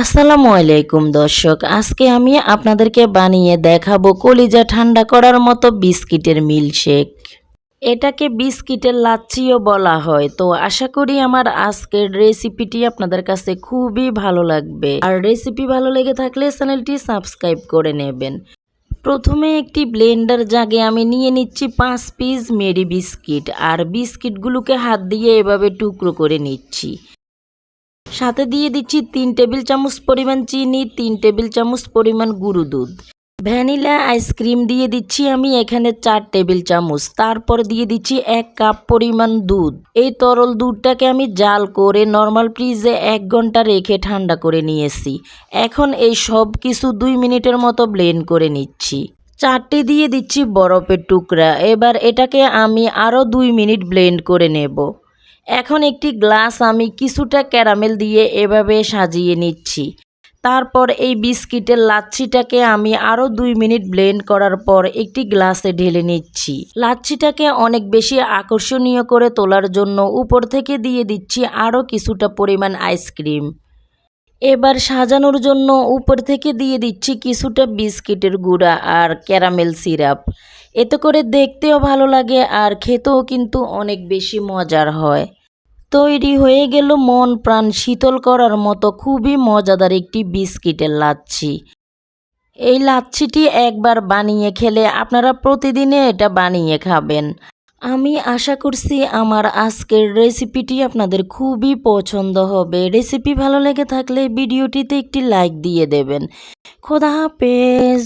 আসসালামু আলাইকুম দর্শক, আজকে আমি আপনাদেরকে বানিয়ে দেখাবো কলিজা ঠান্ডা করার মতো বিস্কিটের মিল্কশেক। এটাকে বিস্কিটের লাচ্ছিও বলা হয়। তো আশা করি আমার আজকের রেসিপিটি আপনাদের কাছে খুবই ভালো লাগবে। আর রেসিপি ভালো লেগে থাকলে চ্যানেলটি সাবস্ক্রাইব করে নেবেন। প্রথমে একটি ব্লেন্ডার জাগে আমি নিয়ে নিচ্ছি পাঁচ পিস মেরি বিস্কিট। আর বিস্কিটগুলোকে হাত দিয়ে এভাবে টুকরো করে নিচ্ছি। সাথে দিয়ে দিচ্ছি তিন টেবিল চামচ পরিমাণ চিনি, তিন টেবিল চামচ পরিমাণ গুঁড়ো দুধ। ভ্যানিলা আইসক্রিম দিয়ে দিচ্ছি আমি এখানে চার টেবিল চামচ। তারপর দিয়ে দিচ্ছি এক কাপ পরিমাণ দুধ। এই তরল দুধটাকে আমি জাল করে নর্মাল ফ্রিজে এক ঘণ্টা রেখে ঠান্ডা করে নিয়েছি। এখন এই সব কিছু দুই মিনিটের মতো ব্লেন্ড করে নিচ্ছি। চারটে দিয়ে দিচ্ছি বরফের টুকরা। এবার এটাকে আমি আরও দুই মিনিট ব্লেন্ড করে নেব। এখন একটি গ্লাস আমি কিছুটা ক্যারামেল দিয়ে এভাবে সাজিয়ে নিচ্ছি। তারপর এই বিস্কিটের লাচ্ছিটাকে আমি আরও দুই মিনিট ব্লেন্ড করার পর একটি গ্লাসে ঢেলে নিচ্ছি। লাচ্ছিটাকে অনেক বেশি আকর্ষণীয় করে তোলার জন্য উপর থেকে দিয়ে দিচ্ছি আরও কিছুটা পরিমাণ আইসক্রিম। এবার সাজানোর জন্য উপর থেকে দিয়ে দিচ্ছি কিছুটা বিস্কিটের গুঁড়া আর ক্যারামেল সিরাপ। এতে করে দেখতেও ভালো লাগে আর খেতেও কিন্তু অনেক বেশি মজার হয়। তৈরি হয়ে গেল মন প্রাণ শীতল করার মতো খুবই মজাদার একটি বিস্কিটের লাচ্ছি। এই লাচ্ছিটি একবার বানিয়ে খেলে আপনারা প্রতিদিনে এটা বানিয়ে খাবেন। আমি আশা করছি আমার আজকের রেসিপিটি আপনাদের খুবই পছন্দ হবে। রেসিপি ভালো লেগে থাকলে ভিডিওটিতে একটি লাইক দিয়ে দেবেন। খোদা হাফেজ।